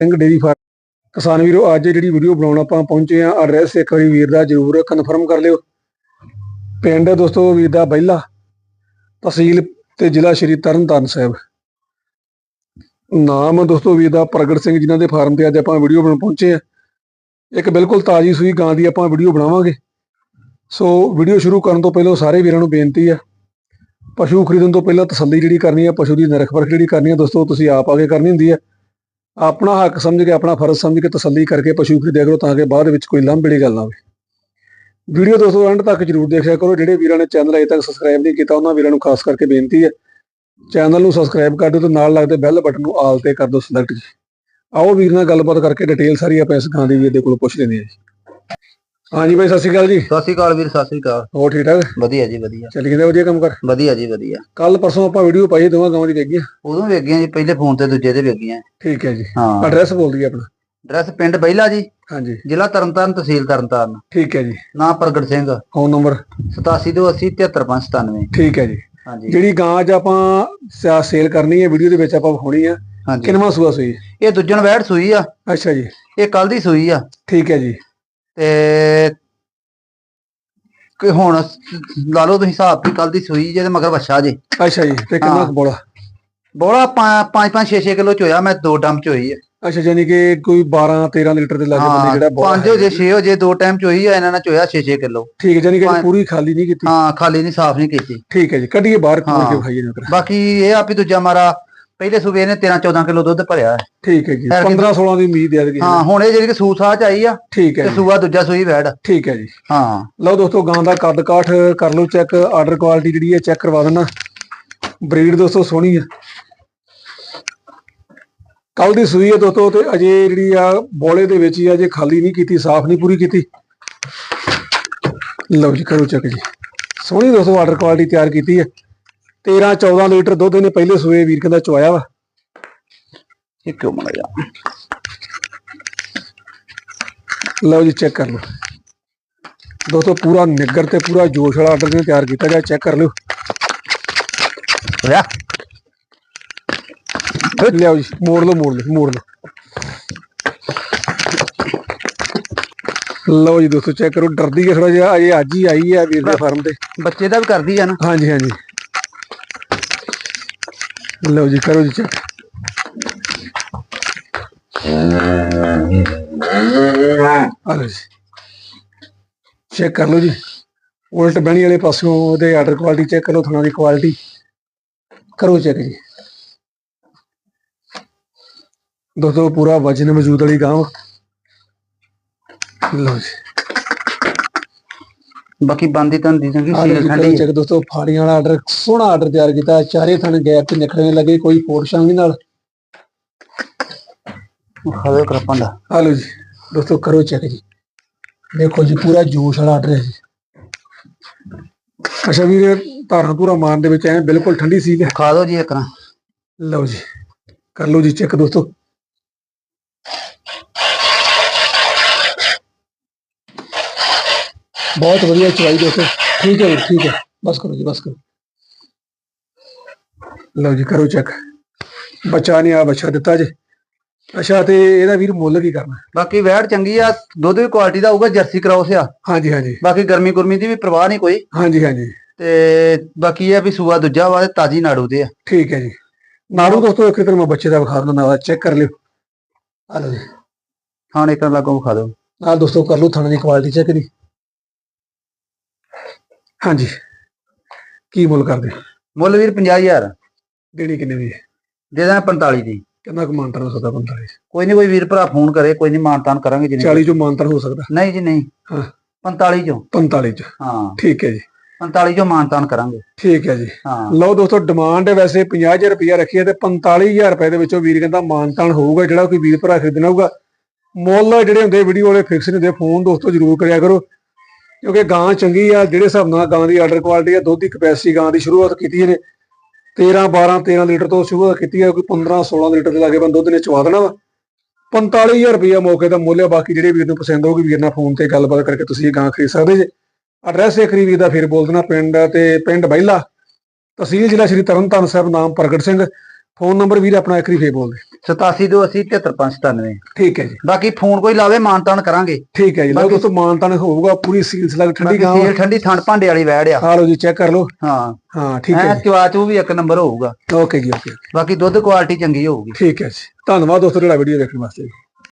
Singh dairy farm. ਕਿਸਾਨ ਵੀਰੋ, ਅੱਜ ਜਿਹੜੀ ਵੀਡੀਓ ਬਣਾਉਣ ਆਪਾਂ ਪਹੁੰਚੇ ਆ ਐਡਰੈਸ ਇੱਕ ਵਾਰੀ ਵੀਰ ਦਾ ਜਰੂਰ ਕਨਫਰਮ ਕਰ ਲਿਓ। ਪਿੰਡ ਦੋਸਤੋ, ਵੀਰ ਦਾ ਬਹਿਲਾ, ਤਹਿਸੀਲ ਤੇ ਜ਼ਿਲ੍ਹਾ ਸ਼੍ਰੀ ਤਰਨਤਾਰਨ ਸਾਹਿਬ। ਨਾਮ ਦੋਸਤੋ ਵੀਰ ਦਾ ਪ੍ਰਗਟ ਸਿੰਘ ਜਿਨ੍ਹਾਂ ਦੇ ਫਾਰਮ ਤੇ ਅੱਜ ਆਪਾਂ ਵੀਡੀਓ ਬਣਾਉਣ ਪਹੁੰਚੇ ਆ ਇੱਕ ਬਿਲਕੁਲ ਤਾਜ਼ੀ ਸੂਈ ਗਾਂ ਦੀ ਆਪਾਂ ਵੀਡੀਓ ਬਣਾਵਾਂਗੇ। ਸੋ ਵੀਡੀਓ ਸ਼ੁਰੂ ਕਰਨ ਤੋਂ ਪਹਿਲਾਂ ਸਾਰੇ ਵੀਰਾਂ ਨੂੰ ਬੇਨਤੀ ਆ, ਪਸ਼ੂ ਖਰੀਦਣ ਤੋਂ ਪਹਿਲਾਂ ਤਸੱਲੀ ਜਿਹੜੀ ਕਰਨੀ ਆ, ਪਸ਼ੂ ਦੀ ਨਰਖ ਪਰਖ ਜਿਹੜੀ ਕਰਨੀ ਆ, ਦੋਸਤੋ, ਤੁਸੀਂ ਆਪ ਆ ਕੇ ਕਰਨੀ ਹੁੰਦੀ ਆ। ਆਪਣਾ ਹੱਕ ਸਮਝ ਕੇ, ਆਪਣਾ ਫਰਜ਼ ਸਮਝ ਕੇ ਤਸੱਲੀ ਕਰਕੇ ਪਸ਼ੂ ਖਰੀਦਿਆ ਕਰੋ ਤਾਂ ਕਿ ਬਾਅਦ ਵਿੱਚ ਕੋਈ ਲਾਂਭੜੀ ਗੱਲ ਨਾ ਹੋਵੇ। ਵੀਡੀਓ ਦੋਸਤੋ ਐਂਡ ਤੱਕ ਜਰੂਰ ਦੇਖਿਆ ਕਰੋ। ਜਿਹੜੇ ਵੀਰਾਂ ਨੇ ਚੈਨਲ ਅਜੇ ਤੱਕ ਸਬਸਕ੍ਰਾਈਬ ਨਹੀਂ ਕੀਤਾ, ਉਹਨਾਂ ਵੀਰਾਂ ਨੂੰ ਖਾਸ ਕਰਕੇ ਬੇਨਤੀ ਹੈ ਚੈਨਲ ਨੂੰ ਸਬਸਕ੍ਰਾਈਬ ਕਰ ਦਿਓ ਤੇ ਨਾਲ ਲੱਗਦੇ ਬੈਲ ਬਟਨ ਨੂੰ ਆਲ ਤੇ ਕਰ ਦਿਓ ਸਿਲੈਕਟ ਜੀ। ਆਓ ਵੀਰ ਨਾਲ ਗੱਲਬਾਤ ਕਰਕੇ ਡਿਟੇਲ ਸਾਰੀ ਆਪਾਂ ਇਸ ਗਾਂ ਦੀ ਵੀਰ ਦੇ ਕੋਲੋਂ ਪੁੱਛ ਲੈਂਦੇ ਹਾਂ ਜੀ। ਹਾਂਜੀ ਬਾਈ ਸਤਿ ਸ਼੍ਰੀ ਅਕਾਲ ਜੀ। ਸਤਿ ਸ਼੍ਰੀ ਅਕਾਲ ਵੀਰ ਸਤਿ ਸ਼੍ਰੀ ਅਕਾਲ। ਹੋਰ ਠੀਕ ਠਾਕ? ਵਧੀਆ ਜੀ ਵਧੀਆ। ਚੱਲੀ ਜਾਂਦੇ ਵਧੀਆ ਕੰਮ ਕਰ। ਵਧੀਆ ਜੀ ਵਧੀਆ। ਕੱਲ ਪਰਸੋਂ ਆਪਾਂ ਵੀਡੀਓ ਪਾਈ ਦੋਵਾਂ ਗਾਵਾਂ ਦੀ ਵੇਖੀਆਂ ਉਦੋਂ ਵੇਗੀਆਂ ਜੀ ਪਹਿਲੇ ਫੋਨ ਤੇ ਦੂਜੇ ਤੇ ਵੇਗੀਆਂ ਠੀਕ ਹੈ ਜੀ। ਹਾਂ। ਐਡਰੈਸ ਬੋਲ ਦਈਏ ਆਪਣਾ। ਐਡਰੈਸ ਪਿੰਡ ਬਹਿਲਾ ਜੀ। ਹਾਂਜੀ। ਜ਼ਿਲ੍ਹਾ ਤਰਨਤਾਰਨ ਤਹਿਸੀਲ ਤਰਨਤਾਰਨ। ਠੀਕ ਹੈ ਜੀ। ਨਾਮ ਪ੍ਰਗਟ ਸਿੰਘ। ਫੋਨ ਨੰਬਰ 8780 73597 ਠੀਕ ਹੈ ਜੀ। ਹਾਂਜੀ। ਜਿਹੜੀ ਗਾਂ ਅੱਜ ਆਪਾਂ ਸੇਲ ਕਰਨੀ ਹੈ ਵੀਡੀਓ ਦੇ ਵਿੱਚ ਆਪਾਂ ਵਿਖਾਉਣੀ ਆ ਕਿੰਨਵਾਂ ਸੂਆ ਸੂਈ? ਇਹ ਦੁੱਜਣ ਵੈੜ ਸੂਈ ਆ। ਅੱਛਾ ਜੀ। ਇਹ ਕੱਲ ਦੀ ਸੂਈ ਆ। ਠੀਕ ਹੈ ਜੀ। ਤੇ ਕਿ ਹੁਣ ਲਾ ਲਓ ਤੁਸੀਂ ਹਿਸਾਬ ਵੀ ਕੱਲ ਦੀ ਸੂਈ ਜੇ ਤੇ ਮਗਰ ਵੱਛਾ ਜੇ। ਅੱਛਾ ਜੀ ਤੇ ਕਿੰਨਾ। ਕੁ ਬੋਲਾ? ਬੋਲਾ 5 5 6 6 ਕਿਲੋ ਚੋਇਆ ਮੈਂ ਦੋ ਡੰਮ ਚੋਈ ਆ। ਅੱਛਾ ਯਾਨੀ ਕਿ ਕੋਈ 12 13 ਲੀਟਰ ਦੇ ਲਾਗੇ ਬੰਦੇ ਜਿਹੜਾ ਬੋਲਾ ਪੰਜ ਹੋ ਜੇ 6 ਹੋ ਜੇ ਦੋ ਟਾਈਮ ਚੋਈ ਆ ਇਹਨਾਂ ਨੇ ਚੋਇਆ 6 6 ਕਿਲੋ। ਠੀਕ ਹੈ ਯਾਨੀ ਕਿ ਪੂਰੀ ਖਾਲੀ ਨਹੀਂ ਕੀਤੀ। ਹਾਂ ਖਾਲੀ ਨਹੀਂ ਸਾਫ਼ ਨਹੀਂ ਕੀਤੀ। ਠੀਕ ਹੈ ਜੀ ਕੱਢੀਏ ਬਾਹਰ ਖੋਲ ਕੇ ਹਾਂ। ਵਿਖਾਈਏ ਨੂੰ ਬਾਕੀ ਇਹ ਆ ਵੀ ਦੂਜਾ ਮਾਰਾ ਪਹਿਲੇ ਸੂਬੇ ਨੇ 13 14 ਕਿਲੋ ਦੁੱਧ ਭਰਿਆ ਹੈ। ਠੀਕ ਹੈ ਜੀ ਐਰ 15 16 ਦੀ ਉਮੀਦ ਹੈ ਕਿ ਹਾਂ ਹੁਣ ਇਹ ਜਿਹੜੀ ਕਿ ਸੂਸਾ ਚ ਆਈ ਆ ਠੀਕ ਹੈ ਤੇ ਜੀ। ਸੂਆ ਦੂਜਾ ਸੂਈ ਵੈੜ। ਠੀਕ ਹੈ ਜੀ। ਹਾਂ। ਲਓ ਦੋਸਤੋ ਗਾਂ ਦਾ ਕੱਦ ਕਾਠ ਕਰ ਲਓ ਚੈੱਕ ਆਰਡਰ ਕੁਆਲਿਟੀ ਜਿਹੜੀ ਹੈ ਚੈੱਕ ਕਰਵਾ ਦੇਣਾ ਬਰੀਡ ਦੋਸਤੋ ਸੋਹਣੀ ਹੈ ਕੱਲ ਦੀ ਸੂਈ ਹੈ ਦੋਸਤੋ ਤੇ ਅਜੇ ਜਿਹੜੀ ਆ ਬੋਲੇ ਦੇ ਵਿੱਚ ਹੀ ਅਜੇ ਖਾਲੀ ਨਹੀਂ ਕੀਤੀ ਸਾਫ਼ ਨਹੀਂ ਪੂਰੀ ਕੀਤੀ। ਲਓ ਜੀ ਕਰੋ ਚੈੱਕ ਜੀ। ਸੋਹਣੀ ਦੋਸਤੋ ਆਰਡਰ ਕੁਆਲਿਟੀ ਤਿਆਰ ਕੀਤੀ ਹੈ। 13 14 ਲੀਟਰ ਦੁੱਧ ਇਹਨੇ ਪਹਿਲੇ ਸੂਏ ਵੀਰ ਕਹਿੰਦਾ ਚਵਾਇਆ ਵਾ। ਇਹ ਕਿਉਂ ਜਾ ਲਓ ਜੀ ਚੈੱਕ ਕਰ ਲਓ। ਦੋਸਤੋ ਪੂਰਾ ਨਿੱਗਰ ਤੇ ਪੂਰਾ ਜੋਸ਼ ਵਾਲਾ ਆਰਡਰ ਨੇ ਤਿਆਰ ਕੀਤਾ ਗਿਆ। ਚੈੱਕ ਕਰ ਲਿਓ। ਲਿਆਓ ਜੀ ਮੋੜ ਲਓ ਮੋੜ ਲਓ ਮੋੜ ਲਓ। ਲਓ ਜੀ ਦੋਸਤੋ ਚੈੱਕ ਕਰੋ। ਡਰਦੀ ਹੈ ਥੋੜਾ ਜਿਹਾ ਅਜੇ ਅੱਜ ਹੀ ਆਈ ਹੈ ਵੀਰ ਦੇ ਫਾਰਮ ਤੇ। ਬੱਚੇ ਦਾ ਵੀ ਕਰਦੀ ਆ ਨਾ। ਹਾਂਜੀ ਹਾਂਜੀ। ਲਓ ਜੀ, ਕਰੋ ਜੀ ਚੈੱਕ। ਆ ਜੀ। ਚੈੱਕ ਕਰ ਲਓ ਜੀ। ਉਲਟ ਬਹਿਣੀ ਵਾਲੇ ਪਾਸਿਓਂ ਉਹਦੇ ਆਰਡਰ ਕੁਆਲਿਟੀ ਚੈੱਕ ਕਰੋ, ਥਣਾ ਦੀ ਕੁਆਲਿਟੀ ਕਰੋ ਚੈੱਕ ਜੀ। ਦੋਸਤੋ, ਪੂਰਾ ਵਜਨ ਮੌਜੂਦ ਵਾਲੀ ਗਾਂ ਲਓ ਜੀ। ਬਾਕੀ ਬੰਦੀ ਤਾਂ ਦੀ ਆਹ ਸੀਲ ਠੰਡੀ ਚੈੱਕ ਦੋਸਤੋ ਫਾੜੀਆਂ ਵਾਲਾ ਆਰਡਰ ਸੋਹਣਾ ਆਰਡਰ ਤਿਆਰ ਕੀਤਾ ਚਾਰੇ ਥਣ ਗੈਪ ਤੇ ਨਿਕਲਣੇ ਲੱਗੇ ਕੋਈ ਫੋਰ ਸ਼ਾਂਗੀ ਨਾਲ। ਖਾਵੇ ਕਰਪਾਂ ਦਾ ਆ ਲਓ ਜੀ ਦੋਸਤੋ ਕਰੋ ਚੈੱਕ ਜੀ। ਦੇਖੋ ਜੀ ਪੂਰਾ ਜੋਸ਼ ਵਾਲਾ ਆਰਡਰ ਹੈ ਜੀ। ਅੱਛਾ ਵੀਰ ਧਾਰਾਂ ਧੂਰਾ ਮਾਰਨ ਦੇ ਵਿੱਚ ਐ ਬਿਲਕੁਲ ਠੰਡੀ ਸੀ ਖਾ ਦੋ ਜੀ ਇੱਕ ਨਾ। ਲਓ ਜੀ ਕਰ ਲਓ ਜੀ ਚੈੱਕ ਦੋਸਤੋ। ਬਹੁਤ ਵਧੀਆ ਚਵਾਈ ਦੋਸਤੋ ਠੀਕ ਹੈ ਠੀਕ ਹੈ। ਬਸ ਕਰੋ ਜੀ ਬਸ ਕਰੋ। ਲਓ ਜੀ ਕਰੋ ਚੈੱਕ ਬੱਚਾ ਨੇ ਆ ਬੱਚਾ ਦਿੱਤਾ ਜੀ। ਅੱਛਾ ਤੇ ਇਹਦਾ ਵੀਰ ਮੁੱਲ ਕੀ ਕਰਨਾ? ਬਾਕੀ ਵੈੜ ਚੰਗੀ ਆ ਦੁੱਧ ਵੀ ਕੁਆਲਿਟੀ ਦਾ ਹੋਊਗਾ ਜਰਸੀ ਕਰਾਉਸ ਆ ਹਾਂਜੀ ਹਾਂਜੀ। ਬਾਕੀ ਗਰਮੀ ਗੁਰਮੀ ਦੀ ਵੀ ਪਰਵਾਹ ਨਹੀਂ ਕੋਈ। ਹਾਂਜੀ ਹਾਂਜੀ। ਤੇ ਬਾਕੀ ਇਹ ਵੀ ਸੂਆ ਦੂਜਾ ਵਾ ਤੇ ਤਾਜੀ ਨਾੜੂ ਦੇ ਆ। ਠੀਕ ਹੈ ਜੀ। ਨਾੜੂ ਦੋਸਤੋ ਇੱਕ ਤਰ੍ਹਾਂ ਮੈਂ ਬੱਚੇ ਦਾ ਵਿਖਾ ਦਿੰਦਾ ਨਾਲ ਚੈੱਕ ਕਰ ਲਿਓ। ਆ ਲਓ ਜੀ। ਖਾਣ ਇੱਕ ਲੱਗੋ ਖਾ ਦੋ ਆ ਦੋਸਤੋ ਕਰ ਲਓ ਥਣ ਦੀ ਕੁਆਲਿਟੀ ਚੈੱਕ ਦੀ ਹਾਂਜੀ। ਕੀ ਮੁੱਲ ਕਰਦੇ? ਮੁੱਲ ਵੀਰ 50000 ਦੇਣੀ ਕਿੰਨੇ ਦੀ ਹੈ? ਦੇ ਦਾਂ 45 ਦੀ। ਕਿੰਨਾ ਕੁ ਮਾਨਤਨ ਹੋ ਸਕਦਾ 45 ਕੋਈ ਨਹੀਂ ਕੋਈ ਵੀਰ ਭਰਾ ਫੋਨ ਕਰੇ ਕੋਈ ਨਹੀਂ ਮਾਨਤਾਨ ਕਰਾਂਗੇ ਜਿੰਨੇ 40 ਚੋਂ ਮਾਨਤਨ ਹੋ ਸਕਦਾ? ਨਹੀਂ ਜੀ ਨਹੀਂ। ਹਾਂ। 45 ਚੋਂ। 45 ਚ। ਹਾਂ। ਠੀਕ ਹੈ ਜੀ। 45 ਚੋਂ ਮਾਨਤਾਨ ਕਰਾਂਗੇ। ਠੀਕ ਹੈ ਜੀ। ਹਾਂ। ਲਓ ਦੋਸਤੋ ਡਿਮਾਂਡ ਵੈਸੇ 50000 ਰੁਪਇਆ ਰੱਖੀ ਹੈ ਤੇ 45000 ਰੁਪਏ ਦੇ ਵਿੱਚੋਂ ਵੀਰ ਕਹਿੰਦਾ ਮਾਨਤਾਨ ਹੋਊਗਾ ਜਿਹੜਾ ਕੋਈ ਵੀਰ ਭਰਾ ਖਰੀਦਣਾ ਹੋਊਗਾ। ਮੁੱਲ ਜਿਹੜੇ ਹੁੰਦੇ ਵੀਡੀਓ ਵਾਲੇ ਫਿਕਸ ਨਹੀਂ ਹੁੰਦੇ ਫੋਨ ਦੋਸਤੋ ਜ਼ਰੂਰ ਕਰਿਆ ਕਰੋ। ਕਿਉਂਕਿ ਗਾਂ ਚੰਗੀ ਆ, ਜਿਹੜੇ ਹਿਸਾਬ ਨਾਲ ਗਾਂ ਦੀ ਆਰਡਰ ਕੁਆਲਿਟੀ ਆ, ਦੁੱਧ ਦੀ ਕਪੈਸਿਟੀ ਗਾਂ ਦੀ ਸ਼ੁਰੂਆਤ ਕੀਤੀ ਇਹਨੇ। 13 12 13 ਲੀਟਰ ਤੋਂ ਸ਼ੁਰੂਆਤ ਕੀਤੀ ਹੈ ਕੋਈ 15 16 ਲੀਟਰ ਦੇ ਲਾਗੇ ਬੰਦ ਦੁੱਧ ਨੇ ਚਵਾ ਦੇਣਾ ਵਾ। 45000 ਰੁਪਇਆ ਮੌਕੇ ਦਾ ਮੁੱਲ ਆ, ਬਾਕੀ ਜਿਹੜੇ ਵੀਰ ਨੂੰ ਪਸੰਦ ਹੋਊਗੀ, ਵੀਰ ਨਾਲ ਫੋਨ ਤੇ ਗੱਲਬਾਤ ਕਰਕੇ ਤੁਸੀਂ ਇਹ ਗਾਂ ਖਰੀਦ ਸਕਦੇ ਜੇ। ਐਡਰੈਸ ਇੱਕ ਵਾਰੀ ਵੀਰ ਦਾ, ਫਿਰ ਬੋਲ ਦੇਣਾ ਪਿੰਡ ਤੇ, ਪਿੰਡ ਬਹਿਲਾ ਤਹਿਸੀਲ ਜ਼ਿਲ੍ਹਾ ਸ਼੍ਰੀ ਤਰਨਤਾਰਨ ਸਾਹਿਬ, ਨਾਮ ਪ੍ਰਗਟ ਸਿੰਘ। ਫੋਨ ਨੰਬਰ ਵੀਰ ਆਪਣਾ ਵਾਰੀ ਫੇਰ ਬੋਲ ਦੇ। 8780 73597 ਠੀਕ ਹੈ ਜੀ। ਬਾਕੀ ਫੋਨ ਕੋਈ ਲਾਵੇ ਮਾਨਤਾਨ ਕਰਾਂਗੇ। ਠੀਕ ਹੈ ਜੀ। ਲਓ ਦੋਸਤੋ ਮਾਨਤਾਨ ਹੋਊਗਾ ਪੂਰੀ ਸੀਲ ਸਲਗ ਠੰਡੀ ਗਾਂ ਸੀਲ ਠੰਡੀ ਥਣ ਭਾਂਡੇ ਵਾਲੀ ਵੈੜ ਆ। ਆ ਲਓ ਜੀ ਚੈੱਕ ਕਰ ਲਓ। ਹਾਂ। ਹਾਂ ਠੀਕ ਹੈ ਚਵਾ ਚੂ ਵੀ ਇੱਕ ਨੰਬਰ ਹੋਊਗਾ। ਓਕੇ ਜੀ ਓਕੇ। ਬਾਕੀ ਦੁੱਧ ਕੁਆਲਿਟੀ ਚੰਗੀ ਹੋਊਗੀ। ਠੀਕ ਹੈ ਜੀ। ਧੰਨਵਾਦ ਦੋਸਤੋ ਜਿਹੜਾ ਵੀਡੀਓ ਦੇਖਣ ਵਾਸਤੇ।